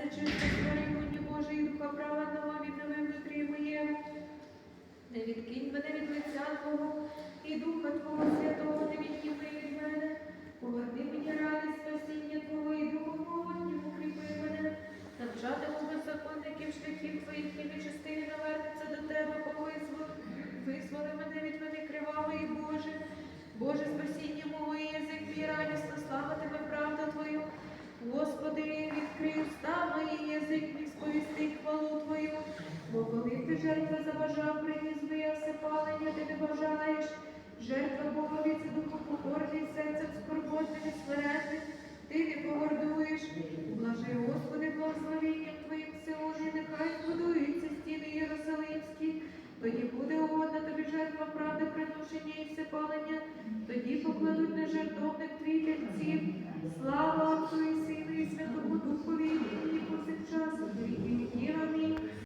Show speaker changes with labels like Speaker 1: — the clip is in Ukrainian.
Speaker 1: серце чисте, створювання Божий духа праведного голову твою, бо коли ти жертва забажав, приніс би я все палення, ти не бажаєш. Жертва Богові це духопокорний, серце скорботним, смиренним, ти не погордуєш. Блажи, Господи, благословінням Твоїм сьогодні, нехай збудуються стіни Єрусалимські, тоді буде угодна тобі жертва права.